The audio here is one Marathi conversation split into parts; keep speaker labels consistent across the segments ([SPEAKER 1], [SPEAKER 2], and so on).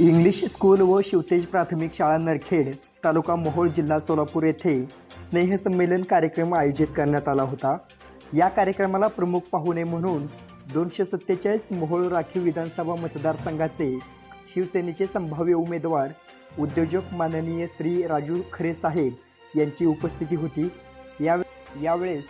[SPEAKER 1] इंग्लिश स्कूल व शिवतेज प्राथमिक शाळा नरखेड तालुका मोहोळ जिल्हा सोलापूर येथे स्नेहसंमेलन कार्यक्रम आयोजित करण्यात आला होता. या कार्यक्रमाला प्रमुख पाहुणे म्हणून दोनशे सत्तेचाळीस मोहोळ राखीव विधानसभा मतदारसंघाचे शिवसेनेचे संभाव्य उमेदवार उद्योजक माननीय श्री राजू खरे साहेब यांची उपस्थिती होती. या यावेळेस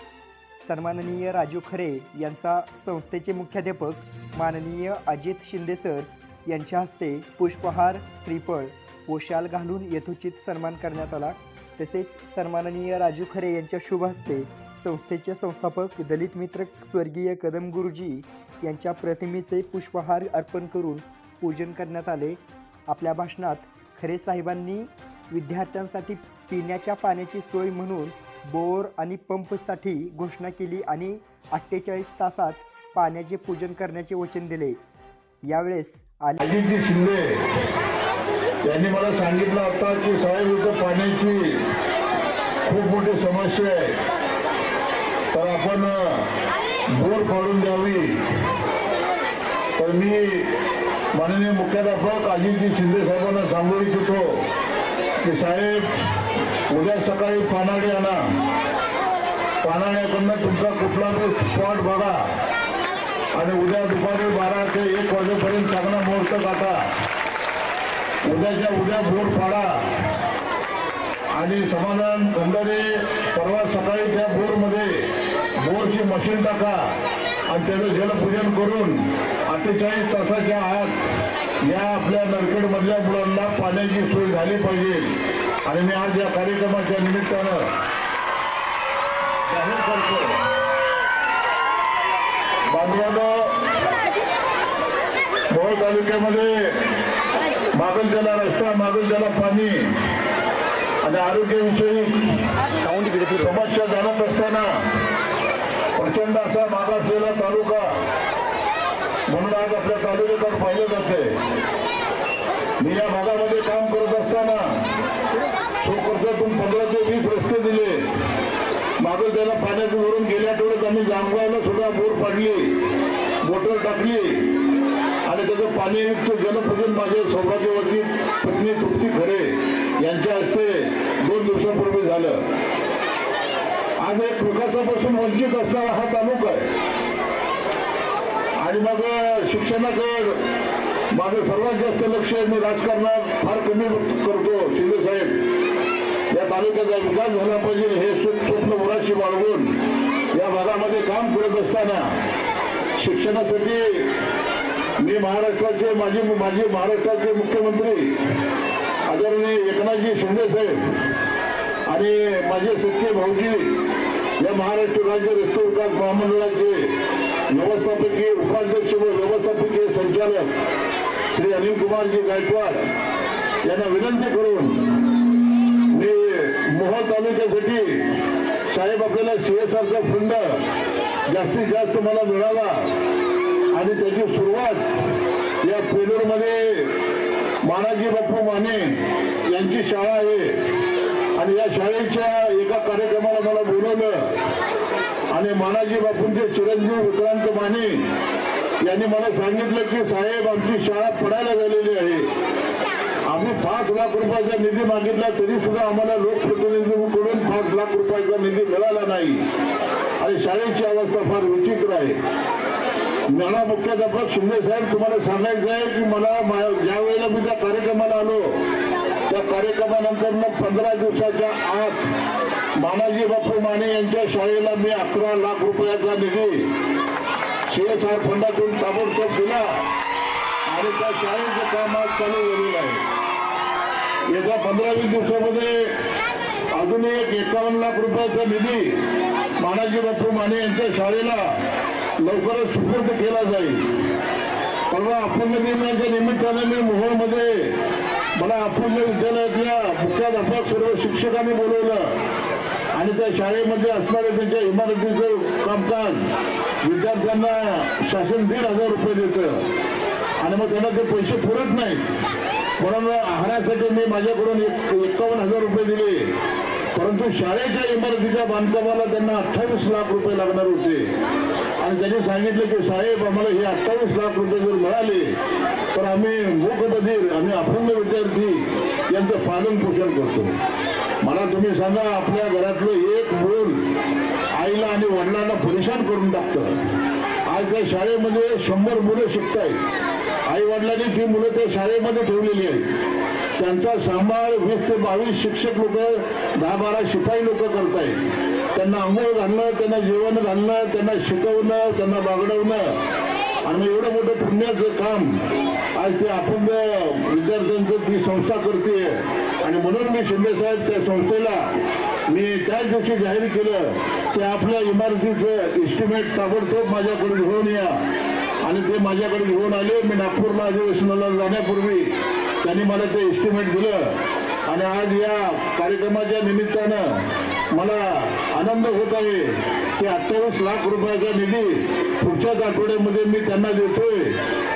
[SPEAKER 1] सन्माननीय राजू खरे यांचा संस्थेचे मुख्याध्यापक माननीय अजित शिंदे सर यांच्या हस्ते पुष्पहार श्रीफळ व शाल घालून यथोचित सन्मान करण्यात आला. तसेच सन्माननीय राजू खरे यांच्या शुभ हस्ते संस्थेचे संस्थापक दलित मित्र स्वर्गीय कदम गुरुजी यांच्या प्रतिमेचे पुष्पहार अर्पण करून पूजन करण्यात आले. आपल्या भाषणात खरे साहेबांनी विद्यार्थ्यांसाठी पिण्याच्या पाण्याची सोय म्हणून बोर आणि पंपसाठी घोषणा केली आणि अठ्ठेचाळीस तासात पाण्याचे पूजन करण्याचे वचन दिले. यावेळेस
[SPEAKER 2] अजितजी शिंदे यांनी मला सांगितलं होता की साहेब इथं पाण्याची खूप मोठी समस्या आहे. तर आपण बोर फाडून द्यावी. तर मी माननीय मुख्याध्यापक अजितजी शिंदे साहेबांना सांगू इच्छितो की साहेब उद्या सकाळी पानाडे आणा. पानाड्याकडनं तुमचा कुठला तरी स्पॉट बघा. आणि उद्या दुपारी बारा ते एक वाजेपर्यंत चांगला मुहूर्त काढा उद्याच्या उद्या बोर फाडा आणि समाधान खंडारे परवा सकाळी त्या बोरमध्ये बोरची मशीन टाका आणि त्याचं जलपूजन करून अठ्ठेचाळीस तासाच्या आत या आपल्या नरखेडमधल्या मुलांना पाण्याची सोय झाली पाहिजे. आणि मी आज या कार्यक्रमाच्या निमित्तानं जाहीर करतो. मोहोळ तालुक्यामध्ये मागल त्याला रस्ता मागल त्याला पाणी आणि आरोग्याविषयी समस्या जाणत असताना प्रचंड असा मागासलेला तालुका म्हणून आज आपल्या तालुक्याकडे पाहिलं जाते. मी या भागामध्ये काम करत असताना सोकर्षातून पंधरा ते वीस रस्ते दिले. मागं त्याला पाण्याचं वरून गेल्या आठवड्यात जामगावला सुद्धा बोर पाडली मोटर टाकली आणि त्याचं पाणीयुक्त जलपूजन माझे सौभाग्यवती पत्नी तृप्ती खरे यांच्या हस्ते दोन दिवसापूर्वी झालं. आज एक विकासापासून वंचित असणारा हा तालुका आहे. आणि मग शिक्षणाचं माझं सर्वात जास्त लक्ष आहे मी राजकारणात फार कमी करतो शिंदे साहेब. या तालुक्याचा विकास झाला पाहिजे हे स्वप्न मुलाशी बाळगून या भागामध्ये काम करत असताना शिक्षणासाठी मी महाराष्ट्राचे माजी माजी महाराष्ट्राचे मुख्यमंत्री आदरणीय एकनाथजी शिंदे साहेब आणि माझे सख्खे भाऊजी या महाराष्ट्र राज्य रस्ते विकास महामंडळाचे व्यवस्थापकीय उपाध्यक्ष व व्यवस्थापकीय संचालक श्री अनिल कुमारजी गायकवाड यांना विनंती करून मी मोहोळ तालुक्यासाठी साहेब आपल्याला सीएसआरचा फंड जास्तीत जास्त मला मिळावा. आणि त्याची सुरुवात या पेलूरमध्ये मानाजी बापू माने यांची शाळा आहे. आणि या शाळेच्या एका कार्यक्रमाला मला बोलवलं. आणि मानाजी बापूंचे चिरंजीव विक्रांत माने यांनी मला सांगितलं की साहेब आमची शाळा पडायला झालेली आहे. आम्ही पाच लाख रुपयाचा निधी मागितला तरी सुद्धा आम्हाला लोकप्रतिनिधींकडून पाच लाख रुपयाचा निधी मिळाला नाही. आणि शाळेची अवस्था फार विचित्र आहे. मला मुख्याध्यापक शिंदे साहेब तुम्हाला सांगायचं आहे की मला मा- ज्या वेळेला मी त्या कार्यक्रमाला आलो त्या कार्यक्रमानंतर मग पंधरा दिवसाच्या आत मामाजी बापू माने यांच्या शाळेला मी अकरा लाख रुपयाचा निधी सीएसआर फंडातून ताबडतोब दिला. आणि त्या शाळेचं काम आज चालू झालेलं आहे. येत्या पंधरा वीस दिवसामध्ये अजून एक एकावन्न लाख रुपयाचा निधी मानाजी बापू माने यांच्या शाळेला लवकरच सुपूर्द केला जाईल. परवा अपंग दिनाच्या निमित्ताने मी मोहोळमध्ये मला अपंग विद्यालयातल्या मुख्याध्यापक सर्व शिक्षकांनी बोलवलं. आणि त्या शाळेमध्ये असणाऱ्या त्यांच्या इमारतीचं कामकाज विद्यार्थ्यांना शासन दीड हजार रुपये देतं. आणि मग त्यांना ते पैसे पुरत नाहीत. म्हणून आहारासाठी मी माझ्याकडून एक एकावन्न हजार रुपये दिले. परंतु शाळेच्या इमारतीच्या बांधकामाला त्यांना अठ्ठावीस लाख रुपये लागणार होते. आणि त्यांनी सांगितलं की साहेब आम्हाला हे अठ्ठावीस लाख रुपये जर मिळाले तर आम्ही मूकबधीर आम्ही अपंग विद्यार्थी यांचं पालन पोषण करतो. मला तुम्ही सांगा आपल्या घरातलं एक मूल आईला आणि वडिलांना परेशान करून टाकतं. आज त्या शाळेमध्ये शंभर मुलं शिकतायत. आई वडिलांनी ती मुलं त्या शाळेमध्ये ठेवलेली आहेत. त्यांचा सांभाळ वीस ते बावीस शिक्षक लोक दहा बारा शिपाई लोक करतायत. त्यांना अंघोळ घालणं त्यांना जेवण घालणं त्यांना शिकवणं त्यांना बागडवणं. आणि मग एवढं मोठं पुण्याचं काम आज ते अपंग विद्यार्थ्यांचं ती संस्था करते आणि म्हणून मी शिंदेसाहेब त्या संस्थेला मी त्याच दिवशी जाहीर केलं की आपल्या इमारतीचं इस्टिमेट ताबडतोब माझ्याकडून घेऊन या. आणि ते माझ्याकडे घेऊन आले. मी नागपूरला अधिवेशनाला जाण्यापूर्वी त्यांनी मला ते एस्टिमेट दिलं. आणि आज या कार्यक्रमाच्या निमित्तानं मला आनंद होत आहे की अठ्ठावीस लाख रुपयाचा निधी पुढच्याच आठवड्यामध्ये मी त्यांना देतोय.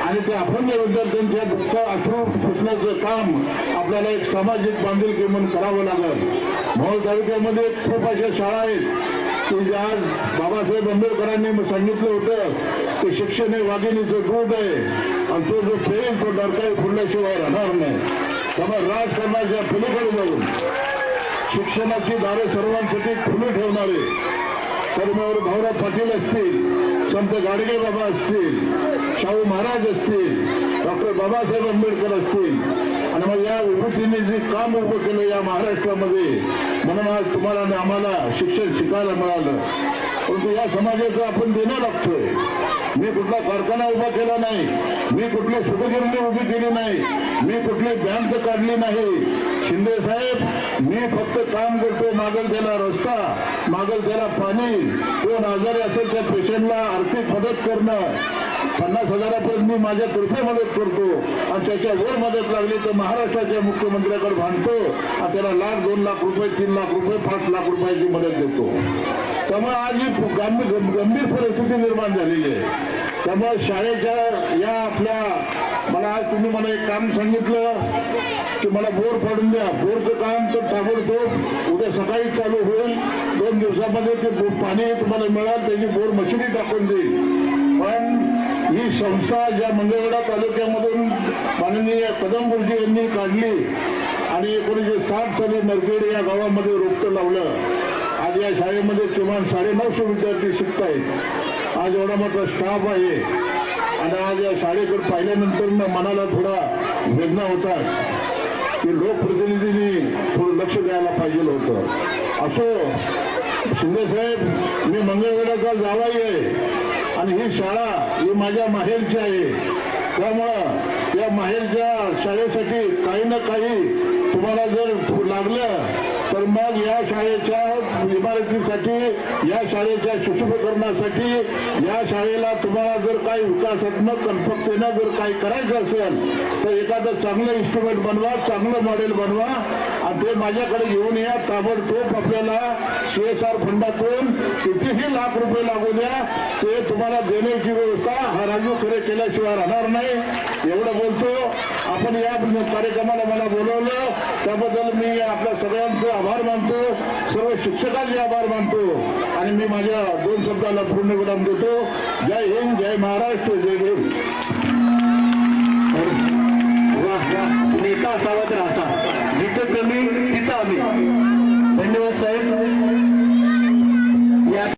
[SPEAKER 2] आणि ते अपंग विद्यार्थ्यांच्या दुःख अश्रू पुसण्याचं काम आपल्याला एक सामाजिक बांधिलकी म्हणून करावं लागेल. मोहोळ तालुक्यामध्ये खूप अशा शाळा आहेत की ज्या आज बाबासाहेब आंबेडकरांनी सांगितलं होतं ते शिक्षण हे वाघिणीचं दूध आहे. आणि तो जो फेल तो डरकाई फुडल्याशिवाय राहणार नाही. त्यामुळे राजकारणाच्या फुलीकडे जाऊन शिक्षणाची दारे सर्वांसाठी खुली ठेवणारे कर्मवर भाऊराव पाटील असतील संत गाडगे बाबा असतील शाहू महाराज असतील डॉक्टर बाबासाहेब आंबेडकर असतील. आणि मग या विभूतीने जे काम उभं केलं या महाराष्ट्रामध्ये म्हणून आज तुम्हाला आणि आम्हाला शिक्षण शिकायला मिळालं. परंतु या समाजाचं आपण देणं लागतोय. मी कुठला कारखाना उभा केला नाही. मी कुठली सुखगिरणी उभी केली नाही. मी कुठली बँक काढली नाही. शिंदे साहेब मी फक्त काम करतो मागल त्याला रस्ता मागल त्याला पाणी. कोण आजारी असेल त्या पेशंटला आर्थिक मदत करणं. पन्नास हजारापर्यंत मी माझ्यातर्फे मदत करतो. आणि त्याच्या वर मदत लागली तर महाराष्ट्राच्या मुख्यमंत्र्याकडे भांडतो. आणि त्याला लाख दोन लाख रुपये तीन लाख रुपये पाच लाख रुपयाची मदत देतो. त्यामुळे आज ही गंभीर गंभीर परिस्थिती निर्माण झालेली आहे. त्यामुळे शाळेच्या या आपल्या मला आज तुम्ही मला एक काम सांगितलं की मला बोर पाडून द्या. बोरचं काम तर ताबडतोब उद्या सकाळी चालू होईल. दोन दिवसामध्ये ते पाणी तुम्हाला मिळाल त्याची बोर मशिनी टाकून देईल. पण ही संस्था ज्या मंगळवेढा तालुक्यामधून माननीय कदम गुरुजी यांनी काढली आणि एकोणीसशे साठ साली नरखेड या गावामध्ये रोपटं लावलं. आज या शाळेमध्ये किमान साडेनऊशे विद्यार्थी शिकतायत. आज एवढा मोठा स्टाफ आहे. आणि आज या शाळेकडे पाहिल्यानंतर ना मनाला थोडा वेदना होतात. की लोकप्रतिनिधींनी थोडं लक्ष द्यायला पाहिजे होतं. असो शिंदे साहेब मी मंगळवेढाचा जावाई आहे. आणि ही शाळा ही माझ्या माहेरची आहे. त्यामुळं या माहेरच्या शाळेसाठी काही ना काही तुम्हाला जर लागलं मग या शाळेच्या इमारतीसाठी या शाळेच्या सुशोभीकरणासाठी या शाळेला तुम्हाला जर काही विकासात्मक कल्पकतेनं जर काही करायचं असेल तर एखादं चांगलं इन्स्ट्रुमेंट बनवा चांगलं मॉडेल बनवा. आणि ते माझ्याकडे घेऊन या. ताबडतोब आपल्याला सीएसआर फंडातून कितीही लाख रुपये लागू द्या. ते तुम्हाला देण्याची व्यवस्था हा राजू खरे केल्याशिवाय राहणार नाही. एवढं बोलतो. आपण या कार्यक्रमाला मला बोलवलं. त्याबद्दल मी आपल्या सगळ्यांचे आभार मानतो. सर्व शिक्षकांचे आभार मानतो. आणि मी माझ्या दोन शब्दाला पूर्ण विराम देतो. जय हिंद जय महाराष्ट्र जय देव.
[SPEAKER 3] वाह नेता असावा तर असा. जिथं कमी तिथं आम्ही. धन्यवाद साहेब.